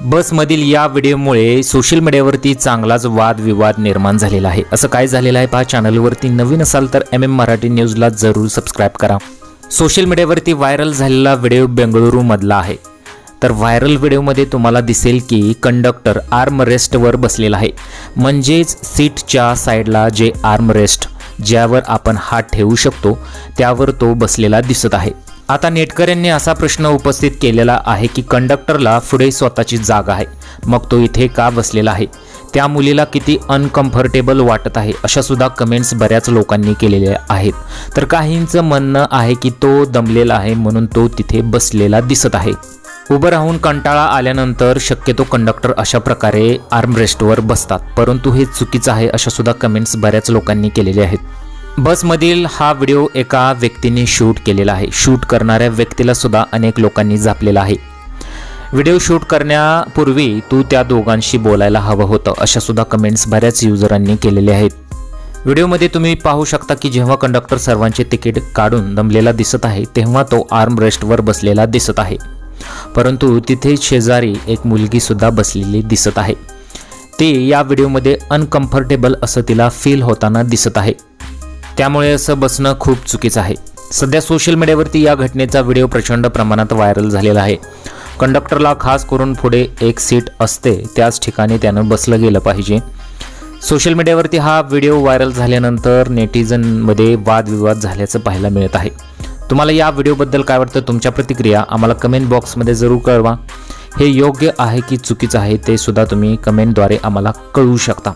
बसमधील या व्हिडिओमुळे सोशल मीडियावरती चांगलाच वादविवाद निर्माण झालेला आहे. असं काय झालेलं आहे पहा चॅनलवरती नवीन असाल तर एम एम मराठी न्यूजला जरूर सबस्क्राईब करा. सोशल मीडियावरती व्हायरल झालेला व्हिडिओ बेंगळुरूमधला आहे. तर व्हायरल व्हिडिओमध्ये तुम्हाला दिसेल की कंडक्टर आर्म रेस्टवर बसलेला आहे. म्हणजेच सीटच्या साईडला जे आर्म रेस्ट ज्यावर आपण हात ठेवू शकतो त्यावर तो बसलेला दिसत आहे. आता नेटकऱ्यांनी असा प्रश्न उपस्थित केलेला आहे की कंडक्टरला पुढे स्वतःची जागा आहे. मग तो इथे का बसलेला आहे? त्या मुलीला किती अनकम्फर्टेबल वाटत आहे अशा सुद्धा कमेंट्स बऱ्याच लोकांनी केलेल्या आहेत. तर काहींचं म्हणणं आहे की तो दमलेला आहे म्हणून तो तिथे बसलेला दिसत आहे. उभं राहून कंटाळा आल्यानंतर शक्यतो कंडक्टर अशा प्रकारे आर्मरेस्टवर बसतात. परंतु हे चुकीचं आहे अशा सुद्धा कमेंट्स बऱ्याच लोकांनी केलेले आहेत. बसमधील हा व्हिडिओ एका व्यक्तीने शूट केलेला आहे. शूट करणाऱ्या व्यक्तीला सुद्धा अनेक लोकांनी झापलेला आहे. व्हिडिओ शूट करण्यापूर्वी तू त्या दोघांशी बोलायला हवं होतं अशा सुद्धा कमेंट्स बऱ्याच युजरांनी केलेले आहेत. व्हिडिओमध्ये तुम्ही पाहू शकता की जेव्हा कंडक्टर सर्वांचे तिकीट काढून दमलेला दिसत आहे तेव्हा तो आर्म रेस्टवर बसलेला दिसत आहे. परंतु तिथे शेजारी एक मुलगी सुद्धा बसलेली दिसत आहे. ती या व्हिडिओमध्ये अनकम्फर्टेबल असं तिला फील होताना दिसत आहे. त्यामुळे असं बसणं खूप चुकीचं आहे. सध्या सोशल मीडियावरती या घटनेचा व्हिडिओ प्रचंड प्रमाणात व्हायरल झालेला आहे. कंडक्टरला खास करून पुढे एक सीट असते त्याच ठिकाणी त्यानं बसलं गेलं पाहिजे. सोशल मीडियावरती हा व्हिडिओ व्हायरल झाल्यानंतर नेटिझनमध्ये वादविवाद झाल्याचं पाहायला मिळत आहे. तुम्हाला या व्हिडिओबद्दल काय वाटतं? तुमच्या प्रतिक्रिया आम्हाला कमेंट बॉक्समध्ये जरूर कळवा. हे योग्य आहे की चुकीचं आहे ते सुद्धा तुम्ही कमेंटद्वारे आम्हाला कळवू शकता.